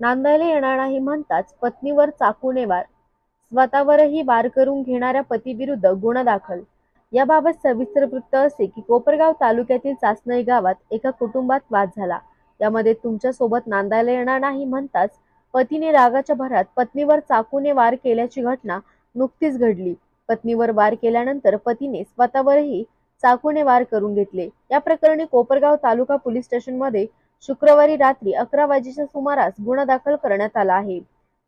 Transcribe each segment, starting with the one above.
नांदायला येणार नाही म्हणताच पत्नीवर चाकूने वार स्वतःवरही वार करून घेणाऱ्या पतीविरुद्ध गुन्हा दाखल. याबाबत सविस्तर वृत्त असे की कोपरगाव तालुक्यातील चासनई गावात एका कुटुंबात वाद झाला. यामध्ये तुमच्यासोबत नांदायला येणार नाही म्हणताच पतीने रागाच्या भरात पत्नीवर चाकूने वार केल्याची घटना नुकतीच घडली. पत्नीवर वार केल्यानंतर पतीने स्वतःवरही चाकूने वार करून घेतले. या प्रकरणी कोपरगाव तालुका पोलीस स्टेशनमध्ये शुक्रवारी रात्री अकरा वाजेच्या सुमारास गुन्हा दाखल करण्यात आला आहे.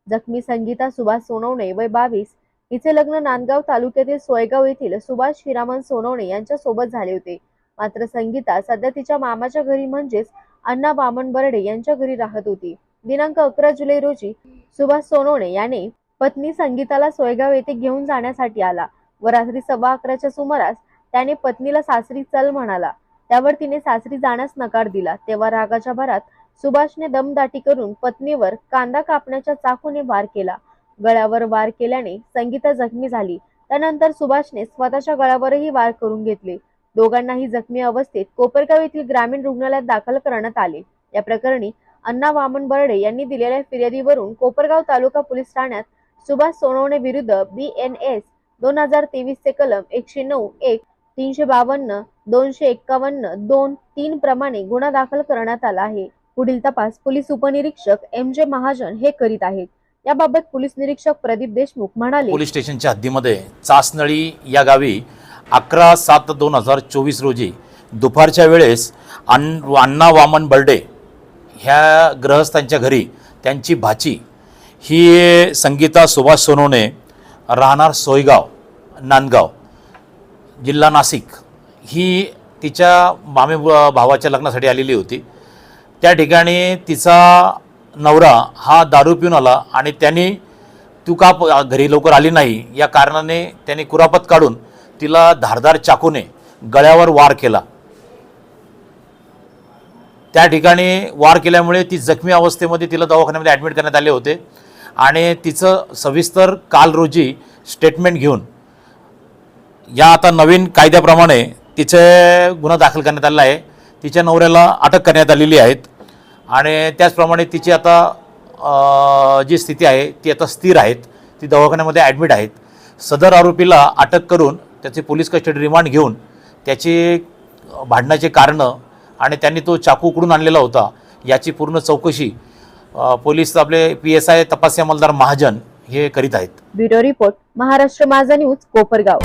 जखमी संगीता सुभाष सोनवणे वय बावीस हिचे लग्न नांदगाव तालुक्यातील सोयगाव येथील सुभाष हिरामन सोनवणे यांच्या सोबत झाले होते. मात्र संगीता सध्या तिच्या मामाच्या घरी म्हणजेच अण्णा बामन बर्डे यांच्या घरी राहत होती. दिनांक अकरा जुलै रोजी सुभाष सोनवणे याने पत्नी संगीताला सोयगाव येथे घेऊन जाण्यासाठी आला व रात्री सव्वा अकराच्या सुमारास त्याने पत्नीला सासरी चल म्हणाला. त्यावर तिने सासरी जाण्यास नकार दिला. तेव्हा रागाच्या भरात सुभाषने दमदाटी करून पत्नीवर कांदा कापण्याच्या चाकूने वार केला. गळ्यावर वार केल्याने संगीता जखमी झाली. त्यानंतर सुभाषने स्वतःच्या गळ्यावरही वार करून घेतले. दोघांनाही जखमी अवस्थेत कोपरगाव येथील ग्रामीण रुग्णालयात दाखल करण्यात आले. या प्रकरणी अण्णा वामन बर्डे यांनी दिलेल्या फिर्यादीवरून कोपरगाव तालुका पोलीस ठाण्यात सुभाष सोनवणे विरुद्ध बी एन एस दोन हजार तेवीस चे कलम एकशे नऊ एक तीनशे बावन्न दोनशे एक्कावन्न दोन तीन प्रमाणे गुन्हा दाखल करण्यात आला आहे. पुढील तपास पोलीस उपनिरीक्षक एम जे महाजन हे करीत आहेत. याबाबत पोलीस निरीक्षक प्रदीप देशमुख म्हणाले पोलीस स्टेशनच्या हद्दीमध्ये चासनळी या गावी अकरा सात दोन हजार चोवीस रोजी दुपारच्या वेळेस अन् अण्णा वामन बर्डे ह्या ग्रहस्थांच्या घरी त्यांची भाची ही संगीता सुभाष सोनवणे राहणार सोयगाव नांदगाव. जिल्हा नाशिक ही तिच्या मामे भावाच्या लग्नासाठी आलेली होती. त्या ठिकाणी तिचा नवरा हा दारू पिऊन आला आणि त्यांनी तू का प- घरी लवकर आली नाही? या कारणाने त्याने कुरापत काढून तिला धारदार चाकूने गळ्यावर वार केला. त्या ठिकाणी वार केल्यामुळे ती जखमी अवस्थेमध्ये तिला दवाखान्यामध्ये ॲडमिट करण्यात आले होते आणि तिचं सविस्तर काल रोजी स्टेटमेंट घेऊन या आता नवीन कायद्याप्रमाणे तिचे गुन्हा दाखल करण्यात आलेला आहे. तिच्या नवऱ्याला अटक करण्यात आलेली आहेत. आणि त्याचप्रमाणे तिची आता जी स्थिती आहे ती आता स्थिर आहेत. ती दवाखान्यामध्ये ॲडमिट आहेत. सदर आरोपीला अटक करून त्याचे पोलीस कस्टडी रिमांड घेऊन त्याची भांडणाचे कारणं आणि त्यांनी तो चाकू उकडून आणलेला होता याची पूर्ण चौकशी पोलीस आपले पी एस आय तपासी अंमलदार महाजन हे करीत आहेत. ब्युरो रिपोर्ट महाराष्ट्र माझा न्यूज कोपरगाव.